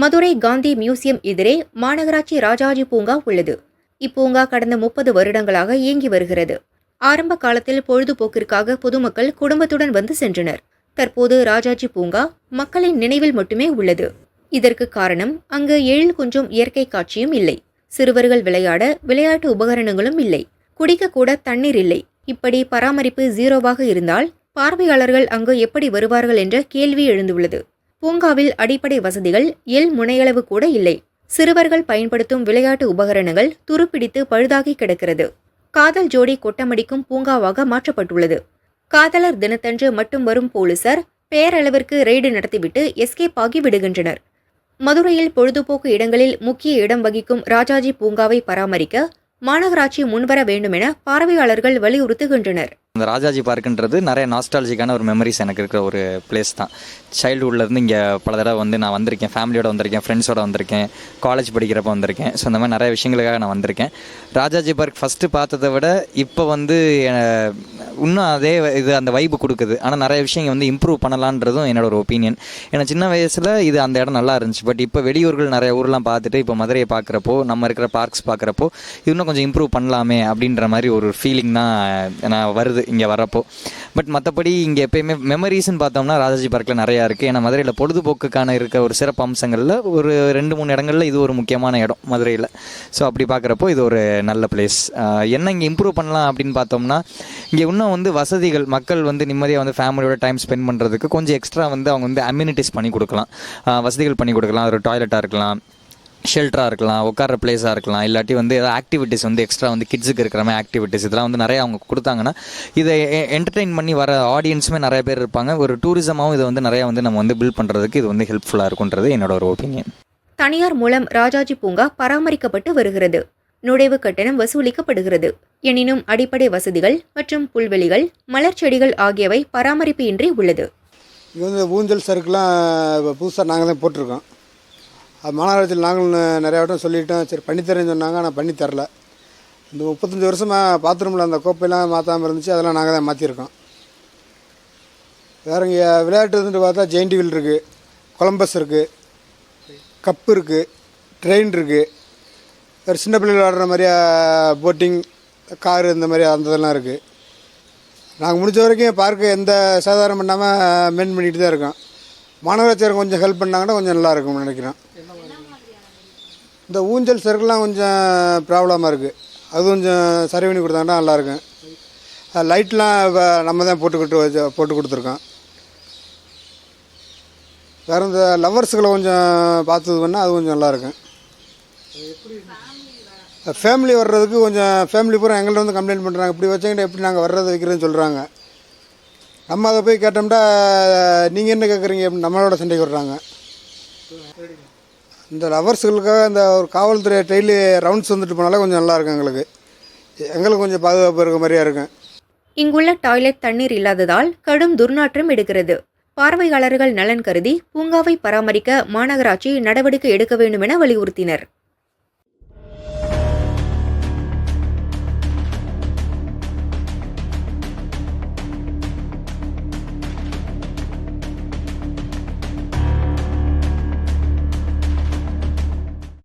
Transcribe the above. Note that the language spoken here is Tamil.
மதுரை காந்தி மியூசியம் எதிரே மாநகராட்சி ராஜாஜி பூங்கா உள்ளது. இப்பூங்கா கடந்த முப்பது வருடங்களாக இயங்கி வருகிறது. ஆரம்ப காலத்தில் பொழுதுபோக்கிற்காக பொதுமக்கள் குடும்பத்துடன் வந்து சென்றனர். தற்போது ராஜாஜி பூங்கா மக்களின் நினைவில் மட்டுமே உள்ளது. இதற்கு காரணம் அங்கு எழில் கொஞ்சம் இயற்கை காட்சியும் இல்லை. சிறுவர்கள் விளையாட விளையாட்டு உபகரணங்களும் இல்லை. குடிக்க கூட தண்ணீர் இல்லை. இப்படி பராமரிப்பு ஜீரோவாக இருந்தால் பார்வையாளர்கள் அங்கு எப்படி வருவார்கள் என்ற கேள்வி எழுந்துள்ளது. பூங்காவில் அடிப்படை வசதிகள் எல் முனையளவு கூட இல்லை. சிறுவர்கள் பயன்படுத்தும் விளையாட்டு உபகரணங்கள் துருப்பிடித்து பழுதாகி கிடக்கிறது. காதல் ஜோடி கொட்டமடிக்கும் பூங்காவாக மாற்றப்பட்டுள்ளது. காதலர் தினத்தன்று மட்டும் வரும் போலீசார் பேரளவிற்கு ரெய்டு நடத்திவிட்டு எஸ்கேப் ஆகி விடுகின்றனர். மதுரையில் பொழுதுபோக்கு இடங்களில் முக்கிய இடம் வகிக்கும் ராஜாஜி பூங்காவை பராமரிக்க மாநகராட்சி முன்வர வேண்டுமென பார்வையாளர்கள் வலியுறுத்துகின்றனர். இந்த ராஜாஜி பார்க்குன்றது நிறைய நாஸ்டாலஜிக்கான ஒரு மெமரிஸ் எனக்கு இருக்கிற ஒரு பிளேஸ் தான். சைல்டுஹுட்லேருந்து இங்கே பல தடவை வந்து நான் வந்திருக்கேன். ஃபேமிலியோட வந்திருக்கேன். ஃப்ரெண்ட்ஸோட வந்திருக்கேன். காலேஜ் படிக்கிறப்ப வந்திருக்கேன். ஸோ அந்த மாதிரி நிறைய விஷயங்களுக்காக நான் வந்திருக்கேன். ராஜாஜி பார்க் ஃபஸ்ட்டு பார்த்ததை விட இப்போ வந்து இன்னும் அதே இது அந்த வைப்பு கொடுக்குது. ஆனால் நிறைய விஷயங்கள் வந்து இம்ப்ரூவ் பண்ணலான்றதும் என்னோட ஒரு ஒப்பீனியன் ஏன்னா சின்ன வயசில் இது அந்த இடம் நல்லா இருந்துச்சு. பட் இப்போ வெளியூர்கள் நிறைய ஊர்லாம் பார்த்துட்டு இப்போ மதுரையை பார்க்குறப்போ நம்ம இருக்கிற பார்க்ஸ் பார்க்குறப்போ இன்னும் கொஞ்சம் இம்ப்ரூவ் பண்ணலாமே அப்படின்ற மாதிரி ஒரு ஃபீலிங் தான் நான் வருது. இங்கே வரப்போ. பட் மற்றபடி இங்கே எப்பயுமே மெமரிஸ்னு பார்த்தோம்னா ராஜாஜி பார்க்கில் நிறையா இருக்குது ஏன்னா மதுரையில் பொழுதுபோக்குக்கான இருக்க ஒரு சிறப்பு அம்சங்களில் ஒரு ரெண்டு மூணு இடங்களில் இது ஒரு முக்கியமான இடம் மதுரையில். ஸோ அப்படி பார்க்குறப்போ இது ஒரு நல்ல பிளேஸ் என்ன இங்கே இம்ப்ரூவ் பண்ணலாம் அப்படின்னு பார்த்தோம்னா இங்கே இன்னும் வந்து வசதிகள் மக்கள் வந்து நிம்மதியாக வந்து ஃபேமிலியோட டைம் ஸ்பெண்ட் பண்ணுறதுக்கு கொஞ்சம் எக்ஸ்ட்ரா வந்து அவங்க வந்து அம்யூனிட்டிஸ் பண்ணி கொடுக்கலாம். வசதிகள் பண்ணி கொடுக்கலாம். ஒரு டாய்லெட்டாக இருக்கலாம். ஷெல்டராக இருக்கலாம் உட்கார பிளேஸாக இருக்கலாம் இல்லாட்டி வந்து ஏதாவது ஆக்டிவிட்டிஸ் வந்து எக்ஸ்ட்ரா வந்து கிட்ஸுக்கு இருக்கிற மாதிரி ஆக்டிவிட்டிஸ் இதெல்லாம் வந்து நிறைய அவங்க கொடுத்தாங்கன்னா இதை என்டர்டெயின் பண்ணி வர ஆடியன்ஸுமே நிறைய பேர் இருப்பாங்க. ஒரு டூரிசமாகவும் இதை வந்து நிறைய வந்து நம்ம வந்து பில்ட் பண்ணுறதுக்கு இது வந்து ஹெல்ப்ஃபுல்லாக இருக்குன்றது என்னோட ஒரு ஒப்பீனியன் தனியார் மூலம் ராஜாஜி பூங்கா பராமரிக்கப்பட்டு வருகிறது. நுழைவு கட்டணம் வசூலிக்கப்படுகிறது. எனினும் அடிப்படை வசதிகள் மற்றும் புல்வெளிகள் மலர் செடிகள் ஆகியவை பராமரிப்பு இன்றி உள்ளது. இங்கே வந்து ஊஞ்சல் சறுக்குலாம் புதுசாக நாங்கள் தான் போட்டிருக்கோம். அது மாநகராட்சியில் நாங்களும் நிறையா வட்டம் சொல்லிட்டோம் சரி பண்ணித்தரேன்னு சொன்னாங்க. ஆனால் பண்ணி தரல இந்த முப்பத்தஞ்சு வருஷமாக பாத்ரூமில் அந்த கோப்பையெல்லாம் மாற்றாமல் இருந்துச்சு. அதெல்லாம் நாங்கள் தான் மாற்றிருக்கோம் வேற இங்கே விளையாட்டுன்னு பார்த்தா ஜெயின்ட் வீல் இருக்குது கொலம்பஸ் இருக்குது கப்பு இருக்குது ட்ரெயின் இருக்குது வேறு சின்ன பிள்ளைகள் ஆடுற மாதிரியா போட்டிங் காரு இந்த மாதிரி அந்த இதெல்லாம் இருக்குது நாங்கள் முடிஞ்ச வரைக்கும் பார்க்கு எந்த சாதாரணம் பண்ணாமல் மெயின் பண்ணிகிட்டு தான் இருக்கோம். மாநகராட்சியர் கொஞ்சம் ஹெல்ப் பண்ணாங்கன்னா கொஞ்சம் நல்லாயிருக்கும்னு நினைக்கிறேன் இந்த ஊஞ்சல் சர்க்கிள்லாம் கொஞ்சம் ப்ராப்ளமாக இருக்குது அது கொஞ்சம் சரி பண்ணி கொடுத்தாங்கன்னா நல்லாயிருக்கும். லைட்லாம் இப்போ நம்ம தான் போட்டுக்கிட்டு வச்சு போட்டு கொடுத்துருக்கோம். வேறு இந்த லவ்வர்ஸுகளை கொஞ்சம் பார்த்து பண்ணால் அது கொஞ்சம் நல்லாயிருக்கும். ஃபேமிலி வர்றதுக்கு கொஞ்சம் ஃபேமிலி பூரா எங்கள்கிட்ட வந்து கம்ப்ளைண்ட் பண்ணுறாங்க இப்படி வச்சங்கிட்ட எப்படி நாங்கள் வர்றது வைக்கிறேன்னு சொல்கிறாங்க நம்ம அதை போய் கேட்டோம்னா நீங்கள் என்ன கேட்குறீங்க அப்படின்னு நம்மளோட சண்டைக்கு வர்றாங்க. இந்த லவர்ஸுகளுக்காக இந்த ஒரு காவல்துறை டெய்லி ரவுண்ட்ஸ் வந்துட்டு போனாலே கொஞ்சம் நல்லா இருக்கும் எங்களுக்கு. எங்களுக்கு கொஞ்சம் பாதுகாப்பு இருக்க மாதிரியா இருக்கும். இங்குள்ள டாய்லெட் தண்ணீர் இல்லாததால் கடும் துர்நாற்றம் எடுக்கிறது. பார்வையாளர்கள் நலன் கருதி பூங்காவை பராமரிக்க மாநகராட்சி நடவடிக்கை எடுக்க வேண்டுமென வலியுறுத்தினர்.